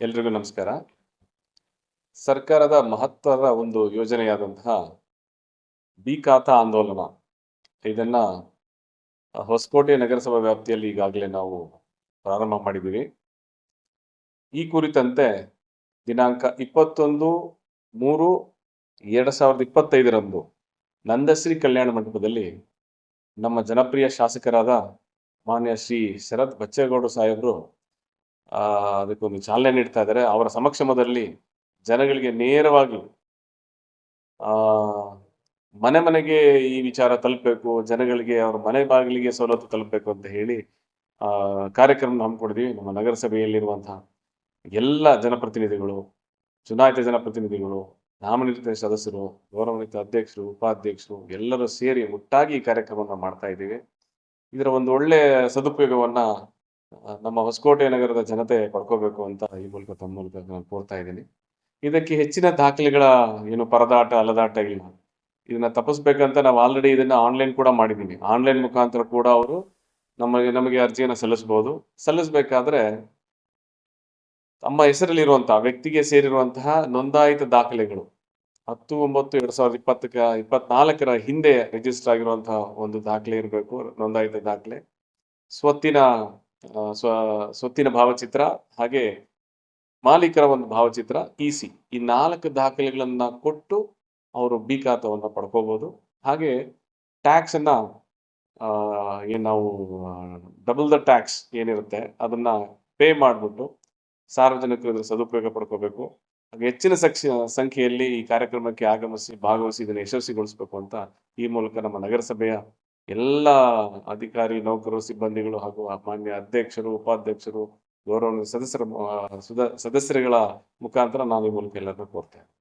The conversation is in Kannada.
ಎಲ್ರಿಗೂ ನಮಸ್ಕಾರ. ಸರ್ಕಾರದ ಮಹತ್ವದ ಒಂದು ಯೋಜನೆಯಾದಂತಹ ಬಿ ಖಾತಾ ಆಂದೋಲನ. ಇದನ್ನ ಹೊಸಕೋಟೆ ನಗರಸಭಾ ವ್ಯಾಪ್ತಿಯಲ್ಲಿ ಈಗಾಗಲೇ ನಾವು ಪ್ರಾರಂಭ ಮಾಡಿದ್ದೀವಿ. ಈ ಕುರಿತಂತೆ ದಿನಾಂಕ ಇಪ್ಪತ್ತೊಂದು ಮೂರು ಎರಡು ಸಾವಿರದ ಇಪ್ಪತ್ತೈದರಂದು ನಂದಶ್ರೀ ಕಲ್ಯಾಣ ಮಂಟಪದಲ್ಲಿ ನಮ್ಮ ಜನಪ್ರಿಯ ಶಾಸಕರಾದ ಮಾನ್ಯ ಶ್ರೀ ಶರತ್ ಬಚ್ಚೇಗೌಡ ಸಾಹೇಬರು ಅದಕ್ಕೊಂದು ಚಾಲನೆ ನೀಡ್ತಾ ಇದ್ದಾರೆ. ಅವರ ಸಮಕ್ಷಮದಲ್ಲಿ ಜನಗಳಿಗೆ ನೇರವಾಗಿ ಮನೆ ಮನೆಗೆ ಈ ವಿಚಾರ ತಲುಪಬೇಕು, ಜನಗಳಿಗೆ ಅವರ ಮನೆ ಬಾಗಿಲಿಗೆ ಸವಲತ್ತು ತಲುಪಬೇಕು ಅಂತ ಹೇಳಿ, ಆ ಕಾರ್ಯಕ್ರಮ ಹಮ್ಮಿಕೊಂಡಿದ್ದೀವಿ. ನಮ್ಮ ನಗರಸಭೆಯಲ್ಲಿರುವಂತಹ ಎಲ್ಲ ಜನಪ್ರತಿನಿಧಿಗಳು, ಚುನಾಯಿತ ಜನಪ್ರತಿನಿಧಿಗಳು ನಾಮನಿರ್ದೇಶ ಸದಸ್ಯರು ಗೌರವನಿತ ಅಧ್ಯಕ್ಷರು, ಉಪಾಧ್ಯಕ್ಷರು ಎಲ್ಲರೂ ಸೇರಿ ಒಟ್ಟಾಗಿ ಈ ಕಾರ್ಯಕ್ರಮವನ್ನು ಮಾಡ್ತಾ ಇದ್ದೀವಿ. ಇದರ ಒಂದು ಒಳ್ಳೆ ಸದುಪಯೋಗವನ್ನ ನಮ್ಮ ಹೊಸಕೋಟೆ ನಗರದ ಜನತೆ ಪಡ್ಕೋಬೇಕು ಅಂತ ಈ ಮೂಲಕ ತಮ್ಮ ಮೂಲಕ ನಾನು ಕೋರ್ತಾ ಇದ್ದೀನಿ. ಇದಕ್ಕೆ ಹೆಚ್ಚಿನ ದಾಖಲೆಗಳ ಏನು ಪರದಾಟ, ಅಲದಾಟ ಇಲ್ಲ. ಇದನ್ನ ತಪ್ಪಿಸ್ಬೇಕಂತ ನಾವು ಆಲ್ರೆಡಿ ಇದನ್ನ ಆನ್ಲೈನ್ ಕೂಡ ಮಾಡಿದ್ದೀನಿ ಆನ್ಲೈನ್ ಮುಖಾಂತರ ಕೂಡ ಅವರು ನಮಗೆ ನಮಗೆ ಅರ್ಜಿಯನ್ನು ಸಲ್ಲಿಸಬಹುದು ಸಲ್ಲಿಸಬೇಕಾದ್ರೆ ತಮ್ಮ ಹೆಸರಲ್ಲಿರುವಂತಹ ವ್ಯಕ್ತಿಗೆ ಸೇರಿರುವಂತಹ ನೋಂದಾಯಿತ ದಾಖಲೆಗಳು. ಹತ್ತು, ಒಂಬತ್ತು, ಎರಡ್ ಸಾವಿರದ ಇಪ್ಪತ್ತಕ್ಕ, ಇಪ್ಪತ್ನಾಲ್ಕರ ಹಿಂದೆ ರಿಜಿಸ್ಟರ್ ಆಗಿರುವಂತಹ ಒಂದು ದಾಖಲೆ ಇರಬೇಕು, ನೋಂದಾಯಿತ ದಾಖಲೆ. ಸ್ವತ್ತಿನ ಸ್ವ, ಸ್ವತ್ತಿನ ಭಾವಚಿತ್ರ ಹಾಗೆ ಮಾಲೀಕರ ಒಂದು ಭಾವಚಿತ್ರ ಇ ಸಿ ಈ ನಾಲ್ಕು ದಾಖಲೆಗಳನ್ನ ಕೊಟ್ಟು ಅವರು ಬಿ ಖಾತವನ್ನು ಪಡ್ಕೋಬಹುದು ಹಾಗೆ ಟ್ಯಾಕ್ಸ್ ಅನ್ನ ಏನ್ ನಾವು ಡಬಲ್ ದ ಟ್ಯಾಕ್ಸ್ ಏನಿರುತ್ತೆ ಅದನ್ನ ಪೇ ಮಾಡಿಬಿಟ್ಟು ಸಾರ್ವಜನಿಕರು ಇದರ ಸದುಪಯೋಗ ಪಡ್ಕೋಬೇಕು. ಹಾಗೆ ಹೆಚ್ಚಿನ ಸಕ್ಷ, ಸಂಖ್ಯೆಯಲ್ಲಿ ಈ ಕಾರ್ಯಕ್ರಮಕ್ಕೆ ಆಗಮಿಸಿ ಭಾಗವಹಿಸಿ ಇದನ್ನು ಯಶಸ್ವಿಗೊಳಿಸಬೇಕು ಅಂತ ಈ ಮೂಲಕ ನಮ್ಮ ನಗರಸಭೆಯ ಎಲ್ಲ ಅಧಿಕಾರಿ, ನೌಕರರು, ಸಿಬ್ಬಂದಿಗಳು ಹಾಗೂ ಮಾನ್ಯ ಅಧ್ಯಕ್ಷರು, ಉಪಾಧ್ಯಕ್ಷರು ಗೌರವ ಸದಸ್ಯರ ಸದಸ್ಯರುಗಳ ಮುಖಾಂತರ ನಾನು ಈ ಮೂಲಕ ಎಲ್ಲರನ್ನೂ ಕೋರ್ತೇನೆ.